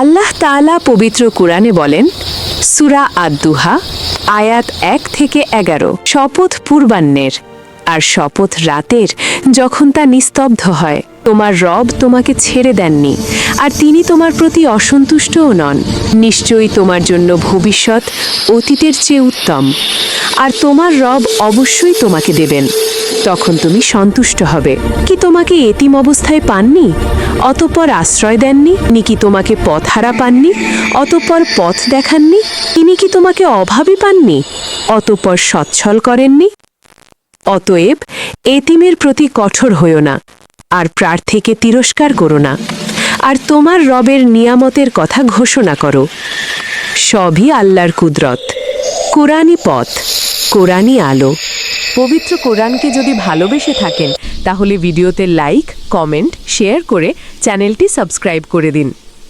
আল্লাহ তালা পবিত্র কোরআনে বলেন, সুরা আদুহা আয়াত এক থেকে এগারো, শপথ পূর্বান্নের আর শপথ রাতের, যখন তা নিস্তব্ধ হয়। তোমার রব তোমাকে ছেড়ে দেননি, আর তিনি তোমার প্রতি অসন্তুষ্টও নন। নিশ্চয়ই তোমার জন্য ভবিষ্যৎ অতীতের চেয়ে উত্তম, আর তোমার রব অবশ্যই তোমাকে দেবেন। তখন তুমি সন্তুষ্ট হবে। কি তোমাকে এতিম অবস্থায় পাননি? অতঃপর আশ্রয় দেননি? তিনি কি তোমাকে পথহারা পাননি? অতঃপর পথ দেখাননি? তিনি কি তোমাকে অভাবী পাননি? অতঃপর সচ্ছল করেননি? অতএব এতিমের প্রতি কঠোর হইও না। আর প্রার্থীকে তিরস্কার করো না। আর তোমার রবের নিয়ামতের কথা ঘোষণা করো। সবই আল্লাহর কুদরত। কোরআনই পথ, কোরআনই আলো। পবিত্র কোরআনকে যদি ভালোবেসে থাকেন, তাহলে ভিডিওতে লাইক, কমেন্ট, শেয়ার করে চ্যানেলটি সাবস্ক্রাইব করে দিন।